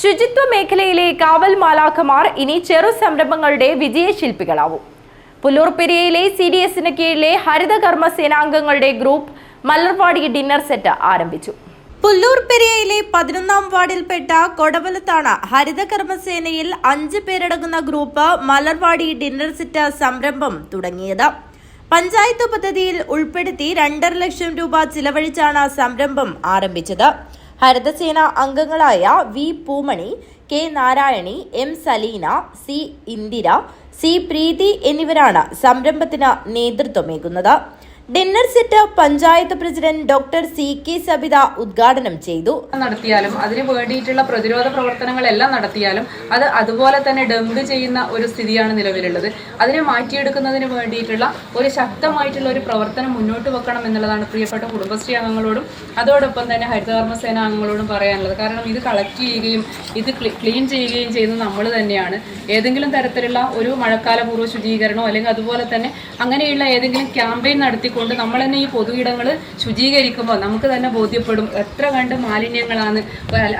ശുചിത്വ മേഖലയിലെ കാവൽ മാലാഖമാർ ഇനി ചെറു സംരംഭങ്ങളുടെ വിജയശില്പികളാവും. പുല്ലൂർപ്പെരിയയിലെ സി ഡി എസിന് കീഴിലെ ഹരിതകർമ്മ സേനാംഗങ്ങളുടെ ഗ്രൂപ്പ് മലർവാടി ഡിന്നർ സെറ്റ് ആരംഭിച്ചു. പുല്ലൂർ പെരിയയിലെ പതിനൊന്നാം വാർഡിൽപ്പെട്ട കൊടവലത്താണ് ഹരിതകർമ്മസേനയിൽ അഞ്ച് പേരടങ്ങുന്ന ഗ്രൂപ്പ് മലർവാടി ഡിന്നർ സെറ്റ് സംരംഭം തുടങ്ങിയത്. പഞ്ചായത്ത് പദ്ധതിയിൽ ഉൾപ്പെടുത്തി രണ്ടര ലക്ഷം രൂപ ചിലവഴിച്ചാണ് സംരംഭം ആരംഭിച്ചത്. ഹരിതസേന അംഗങ്ങളായ V Poomani K Narayani M Saleena C Indira C Preethi എന്നിവരാണ് സംരംഭത്തിന് നേതൃത്വമേകുന്നത്. Dinner set panchayat president doctor C K Sabitha ഉദ്ഘാടനം ചെയ്തു. നടത്തിയാലും അതിന് വേണ്ടിയിട്ടുള്ള പ്രതിരോധ പ്രവർത്തനങ്ങളെല്ലാം നടത്തിയാലും അത് അതുപോലെ തന്നെ ഡംപ് ചെയ്യുന്ന ഒരു സ്ഥിതിയാണ് നിലവിലുള്ളത്. അതിനെ മാറ്റിയെടുക്കുന്നതിന് വേണ്ടിയിട്ടുള്ള ഒരു ശക്തമായിട്ടുള്ള ഒരു പ്രവർത്തനം മുന്നോട്ട് വെക്കണം എന്നുള്ളതാണ് പ്രിയപ്പെട്ട കുടുംബശ്രീ അംഗങ്ങളോടും അതോടൊപ്പം തന്നെ ഹരിതകർമ്മസേന അംഗങ്ങളോടും പറയാനുള്ളത്. കാരണം ഇത് കളക്ട് ചെയ്യുകയും ഇത് ക്ലീൻ ചെയ്യുകയും ചെയ്യുന്നത് നമ്മൾ തന്നെയാണ്. ഏതെങ്കിലും തരത്തിലുള്ള ഒരു മഴക്കാലപൂർവ ശുചീകരണമോ അല്ലെങ്കിൽ അതുപോലെ തന്നെ അങ്ങനെയുള്ള ഏതെങ്കിലും ക്യാമ്പയിൻ നടത്തിക്കൊണ്ട് നമ്മൾ തന്നെ ഈ പൊതു ഇടങ്ങൾ ശുചീകരിക്കുമ്പോൾ നമുക്ക് തന്നെ ബോധ്യപ്പെടും എത്ര കണ്ട് മാലിന്യങ്ങളാണ്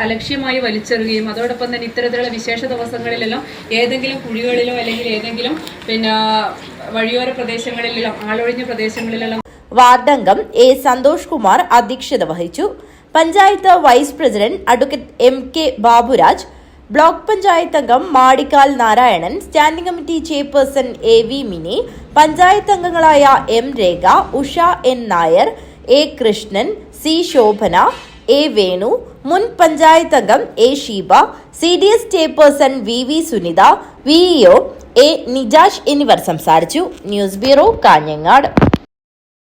അലക്ഷ്യമായി വലിച്ചെറിയുകയും അതോടൊപ്പം തന്നെ ഇത്തരത്തിലുള്ള വിശേഷ ദിവസങ്ങളിലെല്ലാം ഏതെങ്കിലും കുഴികളിലോ അല്ലെങ്കിൽ ഏതെങ്കിലും പിന്നെ വഴിയോര പ്രദേശങ്ങളിലെല്ലാം ആളൊഴിഞ്ഞ പ്രദേശങ്ങളിലെല്ലാം വാർഡംഗം എ സന്തോഷ് കുമാർ അധ്യക്ഷത വഹിച്ചു. Panchayat vice president advocate M K Baburaj block panchayat അംഗം Madikkal Narayanan standing committee chairperson A V Mini panchayat അംഗങ്ങളായ M Rekha Usha N Nair A Krishnan C Shobhana A Venu മുൻ പഞ്ചായത്ത് അംഗം A Sheeba C D S chairperson V V Sunitha VEO A Nijash എന്നിവർ സംസാരിച്ചു. News bureau Kanhangad.